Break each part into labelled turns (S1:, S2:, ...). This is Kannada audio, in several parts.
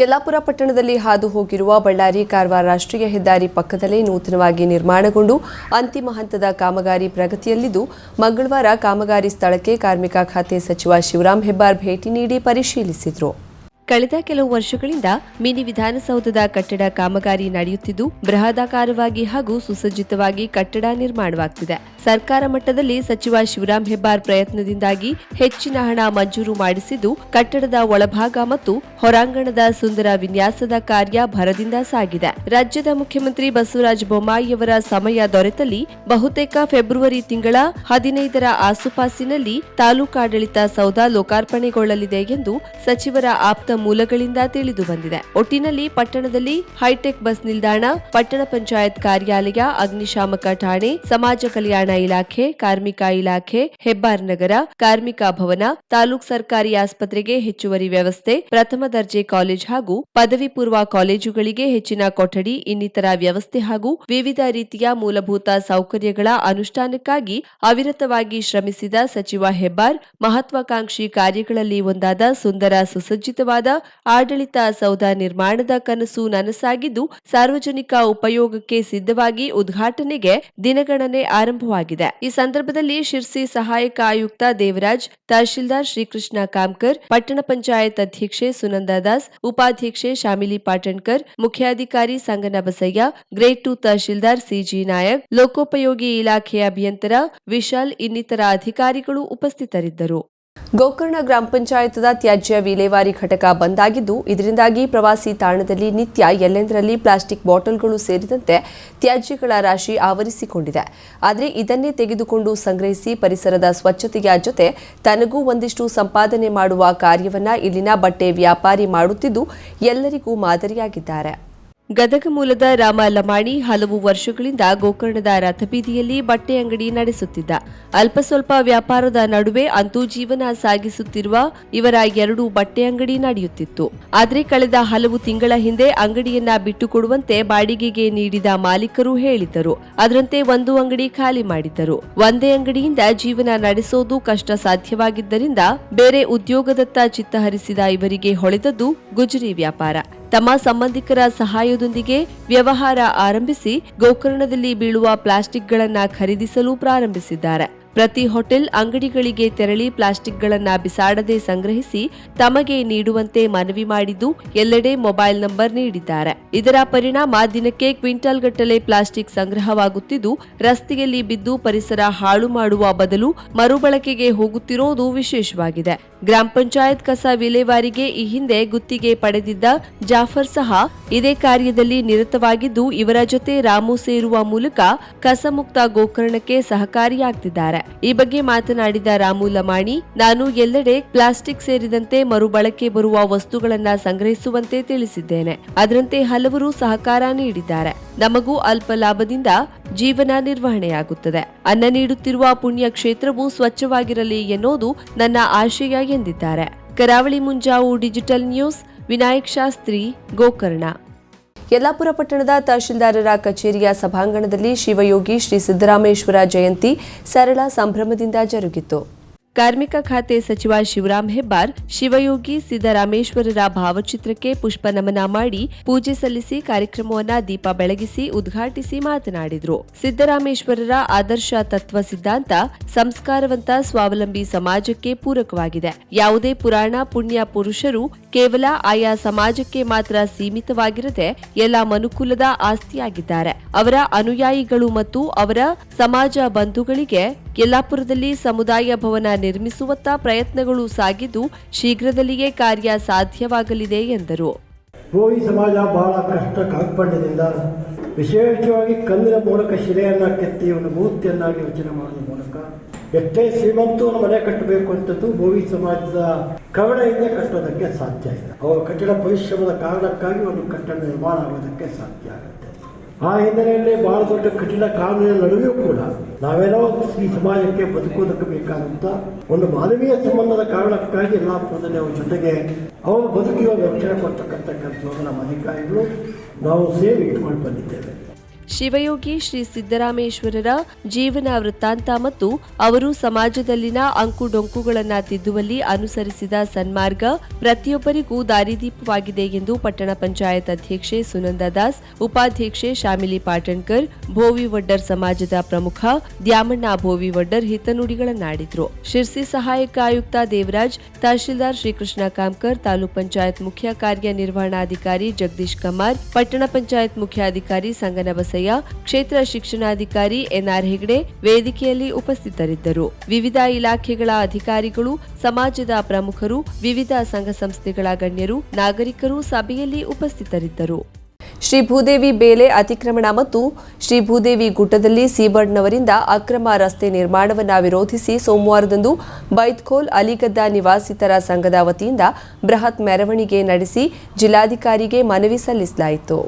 S1: ಯಲ್ಲಾಪುರ ಪಟ್ಟಣದಲ್ಲಿ ಹಾದು ಹೋಗಿರುವ ಬಳ್ಳಾರಿ ಕಾರವಾರ ರಾಷ್ಟ್ರೀಯ ಹೆದ್ದಾರಿ ಪಕ್ಕದಲ್ಲೇ ನೂತನವಾಗಿ ನಿರ್ಮಾಣಗೊಂಡು ಅಂತಿಮ ಹಂತದ ಕಾಮಗಾರಿ ಪ್ರಗತಿಯಲ್ಲಿದ್ದು, ಮಂಗಳವಾರ ಕಾಮಗಾರಿ ಸ್ಥಳಕ್ಕೆ ಕಾರ್ಮಿಕ ಖಾತೆ ಸಚಿವ ಶಿವರಾಂ ಹೆಬ್ಬಾರ್ ಭೇಟಿ ನೀಡಿ ಪರಿಶೀಲಿಸಿದರು. ಕಳೆದ ಕೆಲವು ವರ್ಷಗಳಿಂದ ಮಿನಿ ವಿಧಾನಸೌಧದ ಕಟ್ಟಡ ಕಾಮಗಾರಿ ನಡೆಯುತ್ತಿದ್ದು, ಬೃಹದಾಕಾರವಾಗಿ ಹಾಗೂ ಸುಸಜ್ಜಿತವಾಗಿ ಕಟ್ಟಡ ನಿರ್ಮಾಣವಾಗ್ತಿದೆ. ಸರ್ಕಾರ ಮಟ್ಟದಲ್ಲಿ ಸಚಿವ ಶಿವರಾಂ ಹೆಬ್ಬಾರ್ ಪ್ರಯತ್ನದಿಂದಾಗಿ ಹೆಚ್ಚಿನ ಹಣ ಮಂಜೂರು ಮಾಡಿಸಿದ್ದು, ಕಟ್ಟಡದ ಒಳಭಾಗ ಮತ್ತು ಹೊರಾಂಗಣದ ಸುಂದರ ವಿನ್ಯಾಸದ ಕಾರ್ಯ ಭರದಿಂದ ಸಾಗಿದೆ. ರಾಜ್ಯದ ಮುಖ್ಯಮಂತ್ರಿ ಬಸವರಾಜ ಬೊಮ್ಮಾಯಿಯವರ ಸಮಯ ದೊರೆತಲ್ಲಿ ಬಹುತೇಕ ಫೆಬ್ರವರಿ ತಿಂಗಳ ಹದಿನೈದರ ಆಸುಪಾಸಿನಲ್ಲಿ ತಾಲೂಕಾಡಳಿತ ಸೌಧ ಲೋಕಾರ್ಪಣೆಗೊಳ್ಳಲಿದೆ ಎಂದು ಸಚಿವರ ಆಪ್ತ ಮೂಲಗಳಿಂದ ತಿಳಿದು ಬಂದಿದೆ. ಒಟ್ಟಿನಲ್ಲಿ ಪಟ್ಟಣದಲ್ಲಿ ಹೈಟೆಕ್ ಬಸ್ ನಿಲ್ದಾಣ, ಪಟ್ಟಣ ಪಂಚಾಯತ್ ಕಾರ್ಯಾಲಯ, ಅಗ್ನಿಶಾಮಕ ಠಾಣೆ, ಸಮಾಜ ಕಲ್ಯಾಣ ಇಲಾಖೆ, ಕಾರ್ಮಿಕ ಇಲಾಖೆ, ಹೆಬ್ಬಾರ್ ನಗರ, ಕಾರ್ಮಿಕ ಭವನ, ತಾಲೂಕ್ ಸರ್ಕಾರಿ ಆಸ್ಪತ್ರೆಗೆ ಹೆಚ್ಚುವರಿ ವ್ಯವಸ್ಥೆ, ಪ್ರಥಮ ದರ್ಜೆ ಕಾಲೇಜ್ ಹಾಗೂ ಪದವಿ ಪೂರ್ವ ಕಾಲೇಜುಗಳಿಗೆ ಹೆಚ್ಚಿನ ಕೊಠಡಿ, ಇನ್ನಿತರ ವ್ಯವಸ್ಥೆ ಹಾಗೂ ವಿವಿಧ ರೀತಿಯ ಮೂಲಭೂತ ಸೌಕರ್ಯಗಳ ಅನುಷ್ಠಾನಕ್ಕಾಗಿ ಅವಿರತವಾಗಿ ಶ್ರಮಿಸಿದ ಸಚಿವ ಹೆಬ್ಬಾರ್ ಮಹತ್ವಾಕಾಂಕ್ಷಿ ಕಾರ್ಯಗಳಲ್ಲಿ ಒಂದಾದ ಸುಂದರ ಸುಸಜ್ಜಿತವಾದ ಆಡಳಿತ ಸೌಧ ನಿರ್ಮಾಣದ ಕನಸು ನನಸಾಗಿದ್ದು ಸಾರ್ವಜನಿಕ ಉಪಯೋಗಕ್ಕೆ ಸಿದ್ಧವಾಗಿ ಉದ್ಘಾಟನೆಗೆ ದಿನಗಣನೆ ಆರಂಭವಾಗಿದೆ. ಈ ಸಂದರ್ಭದಲ್ಲಿ ಶಿರ್ಸಿ ಸಹಾಯಕ ಆಯುಕ್ತ ದೇವರಾಜ್, ತಹಶೀಲ್ದಾರ್ ಶ್ರೀಕೃಷ್ಣ ಕಾಮ್ಕರ್, ಪಟ್ಟಣ ಪಂಚಾಯತ್ ಅಧ್ಯಕ್ಷೆ ಸುನಂದಾ ದಾಸ್, ಉಪಾಧ್ಯಕ್ಷೆ ಶಾಮಿಲಿ ಪಾಟಣ್ಕರ್, ಮುಖ್ಯಾಧಿಕಾರಿ Sangana Basayya, grade two tahsildar C G Nayak, ಲೋಕೋಪಯೋಗಿ ಇಲಾಖೆಯ ಅಭಿಯಂತರ ವಿಶಾಲ್ ಇನ್ನಿತರ ಅಧಿಕಾರಿಗಳು ಉಪಸ್ಥಿತರಿದ್ದರು. ಗೋಕರ್ಣ ಗ್ರಾಮ ಪಂಚಾಯತದ ತ್ಯಾಜ್ಯ ವಿಲೇವಾರಿ ಘಟಕ ಬಂದಾಗಿದ್ದು, ಇದರಿಂದಾಗಿ ಪ್ರವಾಸಿ ತಾಣದಲ್ಲಿ ನಿತ್ಯ ಎಲ್ಲೆಂದರಲ್ಲಿ ಪ್ಲಾಸ್ಟಿಕ್ ಬಾಟಲ್ಗಳು ಸೇರಿದಂತೆ ತ್ಯಾಜ್ಯಗಳ ರಾಶಿ ಆವರಿಸಿಕೊಂಡಿದೆ. ಆದರೆ ಇದನ್ನೇ ತೆಗೆದುಕೊಂಡು ಸಂಗ್ರಹಿಸಿ ಪರಿಸರದ ಸ್ವಚ್ಛತೆಯ ಜೊತೆ ತನಗೂ ಒಂದಿಷ್ಟು ಸಂಪಾದನೆ ಮಾಡುವ ಕಾರ್ಯವನ್ನ ಇಲ್ಲಿನ ಬಟ್ಟೆ ವ್ಯಾಪಾರಿ ಮಾಡುತ್ತಿದ್ದು, ಎಲ್ಲರಿಗೂ ಮಾದರಿಯಾಗಿದ್ದಾರೆ. ಗದಗ ಮೂಲದ ರಾಮ ಲಮಾಣಿ ಹಲವು ವರ್ಷಗಳಿಂದ ಗೋಕರ್ಣದ ರಥಬೀದಿಯಲ್ಲಿ ಬಟ್ಟೆ ಅಂಗಡಿ ನಡೆಸುತ್ತಿದ್ದ. ಅಲ್ಪ ಸ್ವಲ್ಪ ವ್ಯಾಪಾರದ ನಡುವೆ ಅಂತೂ ಜೀವನ ಸಾಗಿಸುತ್ತಿರುವ ಇವರ ಎರಡು ಬಟ್ಟೆ ಅಂಗಡಿ ನಡೆಯುತ್ತಿತ್ತು. ಆದರೆ ಕಳೆದ ಹಲವು ತಿಂಗಳ ಹಿಂದೆ ಅಂಗಡಿಯನ್ನ ಬಿಟ್ಟುಕೊಡುವಂತೆ ಬಾಡಿಗೆಗೆ ನೀಡಿದ ಮಾಲೀಕರು ಹೇಳಿದ್ದರು. ಅದರಂತೆ ಒಂದು ಅಂಗಡಿ ಖಾಲಿ ಮಾಡಿದ್ದರು. ಒಂದೇ ಅಂಗಡಿಯಿಂದ ಜೀವನ ನಡೆಸೋದು ಕಷ್ಟ ಸಾಧ್ಯವಾಗಿದ್ದರಿಂದ ಬೇರೆ ಉದ್ಯೋಗದತ್ತ ಚಿತ್ತಹರಿಸಿದ ಇವರಿಗೆ ಹೊಳೆದದ್ದು ಗುಜರಿ ವ್ಯಾಪಾರ. ತಮ್ಮ ಸಂಬಂಧಿಕರ ಸಹಾಯದೊಂದಿಗೆ ವ್ಯವಹಾರ ಆರಂಭಿಸಿ ಗೋಕರ್ಣದಲ್ಲಿ ಬೀಳುವ ಪ್ಲಾಸ್ಟಿಕ್ಗಳನ್ನು ಖರೀದಿಸಲು ಪ್ರಾರಂಭಿಸಿದ್ದಾರೆ. ಪ್ರತಿ ಹೋಟೆಲ್ ಅಂಗಡಿಗಳಿಗೆ ತೆರಳಿ ಪ್ಲಾಸ್ಟಿಕ್ಗಳನ್ನು ಬಿಸಾಡದೆ ಸಂಗ್ರಹಿಸಿ ತಮಗೆ ನೀಡುವಂತೆ ಮನವಿ ಮಾಡಿದ್ದು ಎಲ್ಲೆಡೆ ಮೊಬೈಲ್ ನಂಬರ್ ನೀಡಿದ್ದಾರೆ. ಇದರ ಪರಿಣಾಮ ದಿನಕ್ಕೆ ಕ್ವಿಂಟಲ್ ಗಟ್ಟಲೆ ಪ್ಲಾಸ್ಟಿಕ್ ಸಂಗ್ರಹವಾಗುತ್ತಿದ್ದು, ರಸ್ತೆಯಲ್ಲಿ ಬಿದ್ದು ಪರಿಸರ ಹಾಳು ಮಾಡುವ ಬದಲು ಮರುಬಳಕೆಗೆ ಹೋಗುತ್ತಿರೋದು ವಿಶೇಷವಾಗಿದೆ. ಗ್ರಾಮ ಪಂಚಾಯತ್ ಕಸ ವಿಲೇವಾರಿಗೆ ಈ ಹಿಂದೆ ಗುತ್ತಿಗೆ ಪಡೆದಿದ್ದ ಜಾಫರ್ ಸಹ ಇದೇ ಕಾರ್ಯದಲ್ಲಿ ನಿರತವಾಗಿದ್ದು, ಇವರ ಜೊತೆ ರಾಮು ಸೇರುವ ಮೂಲಕ ಕಸಮುಕ್ತ ಗೋಕರ್ಣಕ್ಕೆ ಸಹಕಾರಿಯಾಗ್ತಿದ್ದಾರೆ. ಈ ಬಗ್ಗೆ ಮಾತನಾಡಿದ ರಾಮು ಲಮಾಣಿ, ನಾನು ಎಲ್ಲೆಡೆ ಪ್ಲಾಸ್ಟಿಕ್ ಸೇರಿದಂತೆ ಮರುಬಳಕೆ ಬರುವ ವಸ್ತುಗಳನ್ನ ಸಂಗ್ರಹಿಸುವಂತೆ ತಿಳಿಸಿದ್ದೇನೆ. ಅದರಂತೆ ಹಲವರು ಸಹಕಾರ ನೀಡಿದ್ದಾರೆ. ನಮಗೂ ಅಲ್ಪ ಲಾಭದಿಂದ ಜೀವನ ನಿರ್ವಹಣೆಯಾಗುತ್ತದೆ. ಅನ್ನ ನೀಡುತ್ತಿರುವ ಪುಣ್ಯ ಕ್ಷೇತ್ರವು ಸ್ವಚ್ಛವಾಗಿರಲಿ ಎನ್ನುವುದು ನನ್ನ ಆಶಯ ಎಂದಿದ್ದಾರೆ. Karavali Munjavu digital news, Vinayak Shastri, Gokarna. Yellapur ಪಟ್ಟಣದ ತಹಶೀಲ್ದಾರರ ಕಚೇರಿಯ ಸಭಾಂಗಣದಲ್ಲಿ ಶಿವಯೋಗಿ ಶ್ರೀ ಸಿದ್ದರಾಮೇಶ್ವರ ಜಯಂತಿ ಸರಳ ಸಂಭ್ರಮದಿಂದ ಜರುಗಿತು. ಕಾರ್ಮಿಕ ಖಾತೆ ಸಚಿವ ಶಿವರಾಮ್ ಹೆಬ್ಬಾರ್, ಶಿವಯೋಗಿ ಸಿದ್ದರಾಮೇಶ್ವರರ ಭಾವಚಿತ್ರಕ್ಕೆ ಪುಷ್ಪ ನಮನ ಮಾಡಿ ಪೂಜೆ ಸಲ್ಲಿಸಿ ಕಾರ್ಯಕ್ರಮವನ್ನ ದೀಪ ಬೆಳಗಿಸಿ ಉದ್ಘಾಟಿಸಿ ಮಾತನಾಡಿದರು. ಸಿದ್ದರಾಮೇಶ್ವರರ ಆದರ್ಶ ತತ್ವ ಸಿದ್ಧಾಂತ ಸಂಸ್ಕಾರವಂತ ಸ್ವಾವಲಂಬಿ ಸಮಾಜಕ್ಕೆ ಪೂರಕವಾಗಿದೆ. ಯಾವುದೇ ಪುರಾಣ ಪುಣ್ಯ ಪುರುಷರು ಕೇವಲ ಆಯಾ ಸಮಾಜಕ್ಕೆ ಮಾತ್ರ ಸೀಮಿತವಾಗಿರದೆ ಎಲ್ಲ ಮನುಕುಲದ ಆಸ್ತಿಯಾಗಿದ್ದಾರೆ. ಅವರ ಅನುಯಾಯಿಗಳು ಮತ್ತು ಅವರ ಸಮಾಜ ಬಂಧುಗಳಿಗೆ ಯಲ್ಲಾಪುರದಲ್ಲಿ ಸಮುದಾಯ ಭವನ ನಿರ್ಮಿಸುವತ್ತ ಪ್ರಯತ್ನಗಳು ಸಾಗಿದ್ದು ಶೀಘ್ರದಲ್ಲಿಯೇ ಕಾರ್ಯ ಸಾಧ್ಯವಾಗಲಿದೆ ಎಂದರು.
S2: ಗೋವಿ ಸಮಾಜ ಬಹಳ ಕಷ್ಟ ಕಾರ್ಪಣ್ಯದಿಂದ ವಿಶೇಷವಾಗಿ ಕಲ್ಲಿನ ಮೂಲಕ ಶಿಲೆಯನ್ನ ಕೆತ್ತಿ ಒಂದು ಮೂರ್ತಿಯನ್ನಾಗಿ ರಚನೆ ಮಾಡುವ ಮೂಲಕ ಎಷ್ಟೇ ಶ್ರೀಮಂತವನ್ನು ಮನೆ ಕಟ್ಟಬೇಕು ಅಂತದ್ದು ಭೋವಿ ಸಮಾಜದ ಕವಣೆಯಿಂದ ಕಟ್ಟೋದಕ್ಕೆ ಸಾಧ್ಯ ಇಲ್ಲ. ಅವರ ಕಟ್ಟಡ ಪರಿಶ್ರಮದ ಕಾರಣಕ್ಕಾಗಿ ಒಂದು ಕಟ್ಟಡ ನಿರ್ಮಾಣ ಆಗೋದಕ್ಕೆ ಸಾಧ್ಯ ಆಗುತ್ತೆ. ಆ ಹಿನ್ನೆಲೆಯಲ್ಲಿ ಬಹಳ ದೊಡ್ಡ ಕಠಿಣ ಕಾನೂನಿನ ನಡುವೆಯೂ ಕೂಡ ನಾವೇನೋ ಈ ಸಮಾಜಕ್ಕೆ ಬದುಕೋದಕ್ಕೆ ಬೇಕಾದಂತ ಒಂದು ಮಾನವೀಯ ಸಂಬಂಧದ ಕಾರಣಕ್ಕಾಗಿ ಎಲ್ಲ ಅವ್ರ ಜೊತೆಗೆ ಅವರು ಬದುಕಿರುವ ರಕ್ಷಣೆ ಕೊಡ್ತಕ್ಕಂಥ ಕೆಲಸವನ್ನು ನಮ್ಮ ಅಧಿಕಾರಿಗಳು ನಾವು ಸೇವೆ ಇಟ್ಕೊಂಡು ಬಂದಿದ್ದೇವೆ.
S1: ಶಿವಯೋಗಿ ಶ್ರೀ ಸಿದ್ದರಾಮೇಶ್ವರರ ಜೀವನ ವೃತ್ತಾಂತ ಮತ್ತು ಅವರು ಸಮಾಜದಲ್ಲಿನ ಅಂಕುಡೊಂಕುಗಳನ್ನು ತಿದ್ದುವಲ್ಲಿ ಅನುಸರಿಸಿದ ಸನ್ಮಾರ್ಗ ಪ್ರತಿಯೊಬ್ಬರಿಗೂ ದಾರಿದೀಪವಾಗಿದೆ ಎಂದು ಪಟ್ಟಣ ಪಂಚಾಯತ್ ಅಧ್ಯಕ್ಷೆ ಸುನಂದಾ ದಾಸ್, ಉಪಾಧ್ಯಕ್ಷೆ ಶಾಮಿಲಿ ಪಾಟಣ್ಕರ್, ಭೋವಿ ವಡ್ಡರ್ ಸಮಾಜದ ಪ್ರಮುಖ ದ್ಯಾಮಣ್ಣ ಭೋವಿ ವಡ್ಡರ್ ಹಿತನುಡಿಗಳನ್ನಾಡಿದ್ರು. ಶಿರ್ಸಿ ಸಹಾಯಕ ಆಯುಕ್ತ ದೇವರಾಜ್, ತಹಶೀಲ್ದಾರ್ ಶ್ರೀಕೃಷ್ಣ ಕಾಮ್ಕರ್, ತಾಲೂಕ್ ಪಂಚಾಯತ್ ಮುಖ್ಯ ಕಾರ್ಯನಿರ್ವಹಣಾಧಿಕಾರಿ ಜಗದೀಶ್ ಕಮಾರ್ ಪಟ್ಟಣ ಪಂಚಾಯತ್ ಮುಖ್ಯಾಧಿಕಾರಿ ಸಂಗನ ಬಸಯ್ಯ ಕ್ಷೇತ್ರ ಶಿಕ್ಷಣಾಧಿಕಾರಿ ಎನ್ಆರ್ ಹೆಗ್ಡೆ ವೇದಿಕೆಯಲ್ಲಿ ಉಪಸ್ಥಿತರಿದ್ದರು. ವಿವಿಧ ಇಲಾಖೆಗಳ ಅಧಿಕಾರಿಗಳು, ಸಮಾಜದ ಪ್ರಮುಖರು, ವಿವಿಧ ಸಂಘ ಸಂಸ್ಥೆಗಳ ಗಣ್ಯರು, ನಾಗರಿಕರು ಸಭೆಯಲ್ಲಿ ಉಪಸ್ಥಿತರಿದ್ದರು. ಶ್ರೀ ಭೂದೇವಿ ಬೇಲೆ ಅತಿಕ್ರಮಣ ಮತ್ತು ಶ್ರೀ ಭೂದೇವಿ ಗುಡ್ಡದಲ್ಲಿ ಸೀಬರ್ಡ್ನವರಿಂದ ಅಕ್ರಮ ರಸ್ತೆ ನಿರ್ಮಾಣವನ್ನು ವಿರೋಧಿಸಿ ಸೋಮವಾರದಂದು ಬೈತ್ಖೋಲ್ ಅಲಿಗದ್ದ ನಿವಾಸಿತರ ಸಂಘದ ವತಿಯಿಂದ ಬೃಹತ್ ಮೆರವಣಿಗೆ ನಡೆಸಿ ಜಿಲ್ಲಾಧಿಕಾರಿಗೆ ಮನವಿ ಸಲ್ಲಿಸಲಾಯಿತು.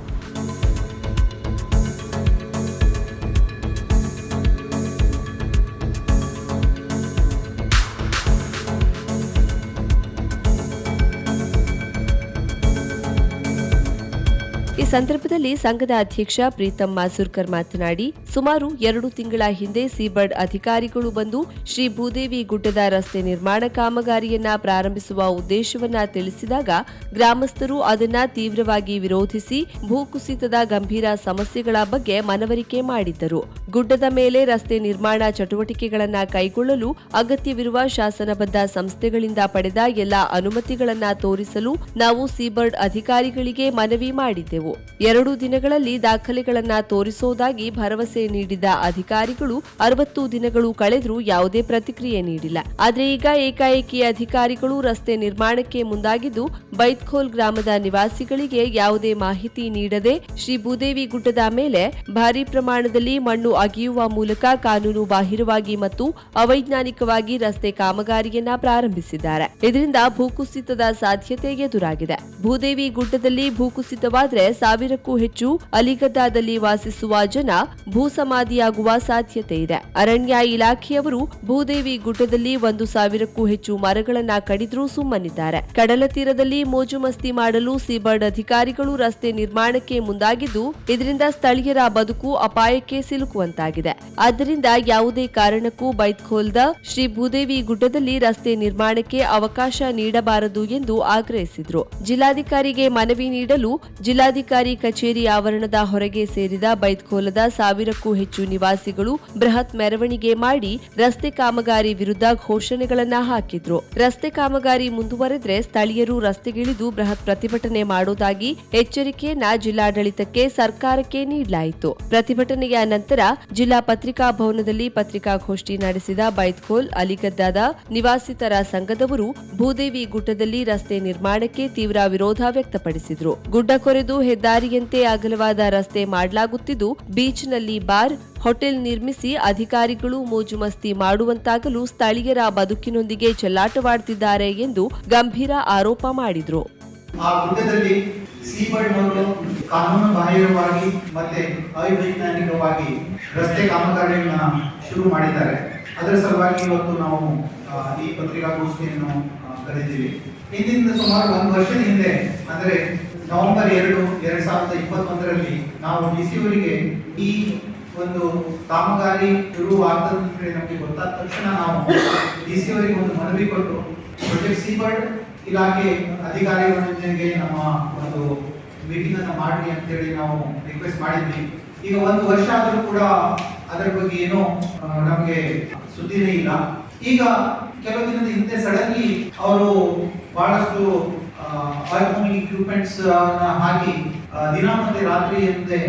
S1: ಸಂದರ್ಭದಲ್ಲಿ ಸಂಘದ ಅಧ್ಯಕ್ಷ ಪ್ರೀತಮ್ ಮಾಸೂರ್ಕರ್ ಮಾತನಾಡಿ, ಸುಮಾರು ಎರಡು ತಿಂಗಳ ಹಿಂದೆ ಸೀಬರ್ಡ್ ಅಧಿಕಾರಿಗಳು ಬಂದು ಶ್ರೀ ಭೂದೇವಿ ಗುಡ್ಡದ ರಸ್ತೆ ನಿರ್ಮಾಣ ಕಾಮಗಾರಿಯನ್ನ ಪ್ರಾರಂಭಿಸುವ ಉದ್ದೇಶವನ್ನ ತಿಳಿಸಿದಾಗ ಗ್ರಾಮಸ್ಥರು ಅದನ್ನ ತೀವ್ರವಾಗಿ ವಿರೋಧಿಸಿ ಭೂಕುಸಿತದ ಗಂಭೀರ ಸಮಸ್ಯೆಗಳ ಬಗ್ಗೆ ಮನವರಿಕೆ ಮಾಡಿದ್ದರು. ಗುಡ್ಡದ ಮೇಲೆ ರಸ್ತೆ ನಿರ್ಮಾಣ ಚಟುವಟಿಕೆಗಳನ್ನ ಕೈಗೊಳ್ಳಲು ಅಗತ್ಯವಿರುವ ಶಾಸನಬದ್ಧ ಸಂಸ್ಥೆಗಳಿಂದ ಪಡೆದ ಎಲ್ಲ ಅನುಮತಿಗಳನ್ನ ತೋರಿಸಲು ನಾವು ಸೀಬರ್ಡ್ ಅಧಿಕಾರಿಗಳಿಗೆ ಮನವಿ ಮಾಡಿದ್ದೆವು. ಎರಡು ದಿನಗಳಲ್ಲಿ ದಾಖಲೆಗಳನ್ನ ತೋರಿಸೋದಾಗಿ ಭರವಸೆ ನೀಡಿದ ಅಧಿಕಾರಿಗಳು ಅರವತ್ತು ದಿನಗಳು ಕಳೆದರೂ ಯಾವುದೇ ಪ್ರತಿಕ್ರಿಯೆ ನೀಡಿಲ್ಲ. ಆದರೆ ಈಗ ಏಕಾಏಕಿ ಅಧಿಕಾರಿಗಳು ರಸ್ತೆ ನಿರ್ಮಾಣಕ್ಕೆ ಮುಂದಾಗಿದ್ದು, ಬೈತ್ಖೋಲ್ ಗ್ರಾಮದ ನಿವಾಸಿಗಳಿಗೆ ಯಾವುದೇ ಮಾಹಿತಿ ನೀಡದೆ ಶ್ರೀ ಭೂದೇವಿ ಗುಡ್ಡದ ಮೇಲೆ ಭಾರಿ ಪ್ರಮಾಣದಲ್ಲಿ ಮಣ್ಣು ಅಗಿಯುವ ಮೂಲಕ ಕಾನೂನು ಬಾಹಿರವಾಗಿ ಮತ್ತು ಅವೈಜ್ಞಾನಿಕವಾಗಿ ರಸ್ತೆ ಕಾಮಗಾರಿಯನ್ನ ಪ್ರಾರಂಭಿಸಿದ್ದಾರೆ. ಇದರಿಂದ ಭೂಕುಸಿತದ ಸಾಧ್ಯತೆ ಎದುರಾಗಿದೆ. ಭೂದೇವಿ ಗುಡ್ಡದಲ್ಲಿ ಭೂಕುಸಿತವಾದ್ರೆ ಸಾವಿರಕ್ಕೂ ಹೆಚ್ಚು ಅಲಿಗದ್ದಾದಲ್ಲಿ ವಾಸಿಸುವ ಜನ ಭೂಸಮಾಧಿಯಾಗುವ ಸಾಧ್ಯತೆ ಇದೆ. ಅರಣ್ಯ ಇಲಾಖೆಯವರು ಭೂದೇವಿ ಗುಡ್ಡದಲ್ಲಿ ಒಂದು ಸಾವಿರಕ್ಕೂ ಹೆಚ್ಚು ಮರಗಳನ್ನ ಕಡಿದ್ರೂ ಸುಮ್ಮನಿದ್ದಾರೆ. ಕಡಲ ತೀರದಲ್ಲಿ ಮೋಜು ಮಸ್ತಿ ಮಾಡಲು ಸೀಬರ್ಡ್ ಅಧಿಕಾರಿಗಳು ರಸ್ತೆ ನಿರ್ಮಾಣಕ್ಕೆ ಮುಂದಾಗಿದ್ದು, ಇದರಿಂದ ಸ್ಥಳೀಯರ ಬದುಕು ಅಪಾಯಕ್ಕೆ ಸಿಲುಕುವಂತಾಗಿದೆ. ಆದ್ದರಿಂದ ಯಾವುದೇ ಕಾರಣಕ್ಕೂ ಬೈತ್ಖೋಲ್ದ ಶ್ರೀ ಭೂದೇವಿ ಗುಡ್ಡದಲ್ಲಿ ರಸ್ತೆ ನಿರ್ಮಾಣಕ್ಕೆ ಅವಕಾಶ ನೀಡಬಾರದು ಎಂದು ಆಗ್ರಹಿಸಿದ್ರು. ಜಿಲ್ಲಾಧಿಕಾರಿಗೆ ಮನವಿ ನೀಡಲು ಜಿಲ್ಲಾಧಿಕಾರಿ ಕಚೇರಿ ಆವರಣದ ಹೊರಗೆ ಸೇರಿದ ಬೈತ್ಕೋಲದ ಸಾವಿರಕ್ಕೂ ಹೆಚ್ಚು ನಿವಾಸಿಗಳು ಬೃಹತ್ ಮೆರವಣಿಗೆ ಮಾಡಿ ರಸ್ತೆ ಕಾಮಗಾರಿ ವಿರುದ್ಧ ಘೋಷಣೆಗಳನ್ನ ಹಾಕಿದ್ರು. ರಸ್ತೆ ಕಾಮಗಾರಿ ಮುಂದುವರೆದ್ರೆ ಸ್ಥಳೀಯರು ರಸ್ತೆಗಿಳಿದು ಬೃಹತ್ ಪ್ರತಿಭಟನೆ ಮಾಡೋದಾಗಿ ಎಚ್ಚರಿಕೆಯನ್ನ ಜಿಲ್ಲಾಡಳಿತಕ್ಕೆ ಸರ್ಕಾರಕ್ಕೆ ನೀಡಲಾಯಿತು. ಪ್ರತಿಭಟನೆಯ ನಂತರ ಜಿಲ್ಲಾ ಪತ್ರಿಕಾ ಭವನದಲ್ಲಿ ಪತ್ರಿಕಾಗೋಷ್ಠಿ ನಡೆಸಿದ ಬೈತ್ಕೋಲ್ ಅಲಿಗದ್ದಾದ ನಿವಾಸಿತರ ಸಂಘದವರು ಭೂದೇವಿ ಗುಡ್ಡದಲ್ಲಿ ರಸ್ತೆ ನಿರ್ಮಾಣಕ್ಕೆ ತೀವ್ರ ವಿರೋಧ ವ್ಯಕ್ತಪಡಿಸಿದ್ರು. ಗುಡ್ಡ ಕೊರೆದು ಹೆದ್ದಾರಿಯಂತೆ ಅಗಲವಾದ ರಸ್ತೆ ಮಾಡಲಾಗುತ್ತಿದ್ದು, ಬೀಚ್ನಲ್ಲಿ ಬಾರ್, ಹೋಟೆಲ್ ನಿರ್ಮಿಸಿ ಅಧಿಕಾರಿಗಳು ಮೋಜು ಮಸ್ತಿ ಮಾಡುವಂತಾಗಲು ಸ್ಥಳೀಯರ ಬದುಕಿನೊಂದಿಗೆ ಚೆಲ್ಲಾಟವಾಡುತ್ತಿದ್ದಾರೆ ಎಂದು ಗಂಭೀರ ಆರೋಪ ಮಾಡಿದರು.
S3: ಆ ಗುಡ್ಡದಲ್ಲಿ ಸೀಬರ್ಡ್ನವರು ಕಾನೂನು ಬಾಹಿರವಾಗಿ ಮತ್ತೆ ಅವೈಜ್ಞಾನಿಕವಾಗಿ ರಸ್ತೆ ಕಾಮಗಾರಿಗಳನ್ನ ಶುರು ಮಾಡಿದ್ದಾರೆ. ಅದರ ಸಲುವಾಗಿ ಇವತ್ತು ನಾವು ಈ ಪತ್ರಿಕಾಗೋಷ್ಠಿಯನ್ನು ಕರೆದಿದ್ದೀವಿ. ಇಂದಿನಿಂದ ಸುಮಾರು ಒಂದು ವರ್ಷದ ಹಿಂದೆ, ಅಂದ್ರೆ ನವೆಂಬರ್ ಎರಡು, ಎರಡ್ ಸಾವಿರದ ಇಪ್ಪತ್ತೊಂದರಲ್ಲಿ ನಾವು ಡಿ ಸಿ ಅವರಿಗೆ ಈ ಒಂದು ಕಾಮಗಾರಿ ಶುರು ಆಗ್ತದೆ ನಮಗೆ ಗೊತ್ತಾದ ತಕ್ಷಣ ನಾವು ಡಿ ಸಿ ಅವರಿಗೆ ಒಂದು ಮನವಿ ಕೊಟ್ಟು ಪ್ರೊಜೆಕ್ಟ್ ಸೀಬರ್ಡ್ ಇಲಾಖೆ ಅಧಿಕಾರಿಗಳೊಂದಿಗೆ ನಮ್ಮ ಒಂದು ಮೀಟಿಂಗ್ ಅನ್ನು ಮಾಡಿ ಅಂತೇಳಿ ನಾವು ರಿಕ್ವೆಸ್ಟ್ ಮಾಡಿದ್ವಿ. ಈಗ ಒಂದು ವರ್ಷ ಆದರೂ ಕೂಡ ಅದರ ಬಗ್ಗೆ ಏನೋ ನಮಗೆ ಸುದ್ದಿನೇ ಇಲ್ಲ. ಈಗ ಕೆಲವು ದಿನದ ಹಿಂದೆ ಸಡನ್ಲಿ ಅವರು ಬಹಳಷ್ಟು ಇಕ್ವಿಪ್ಮೆಂಟ್ಸ್ ಹಾಕಿ ದಿನ ಮತ್ತೆ ರಾತ್ರಿ ಎಂತೆ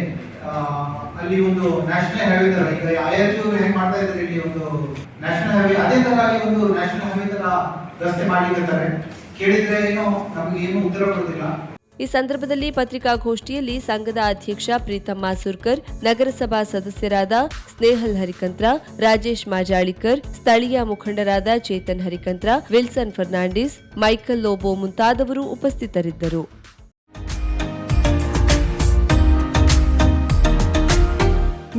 S3: ಅಲ್ಲಿ ಒಂದು ನ್ಯಾಷನಲ್ ಹೈವೇ ತರ, ಈಗ ಐ ಮಾಡ್ತಾ ಇದ್ದಾರೆ ಇಲ್ಲಿ ಒಂದು ನ್ಯಾಷನಲ್ ಹೈವೇ ಅದೇ ತರ ಒಂದು ನ್ಯಾಷನಲ್ ಹೈವೇ ತರ ರಸ್ತೆ ಮಾಡಿರ್ತಾರೆ ಕೇಳಿದ್ರೆ ಏನೋ ನಮ್ಗೆ ಏನು ಉತ್ತರ ಬರೋದಿಲ್ಲ.
S1: ಈ ಸಂದರ್ಭದಲ್ಲಿ ಪತ್ರಿಕಾಗೋಷ್ಠಿಯಲ್ಲಿ ಸಂಘದ ಅಧ್ಯಕ್ಷ ಪ್ರೀತಮ್ ಮಾಸೂರ್ಕರ್, ನಗರಸಭಾ ಸದಸ್ಯರಾದ ಸ್ನೇಹಲ್ ಹರಿಕಂತ್ರ, ರಾಜೇಶ್ ಮಾಜಾಳಿಕರ್, ಸ್ಥಳೀಯ ಮುಖಂಡರಾದ Chetan Harikantra, Wilson Fernandes, Michael Lobo ಮುಂತಾದವರು ಉಪಸ್ಥಿತರಿದ್ದರು.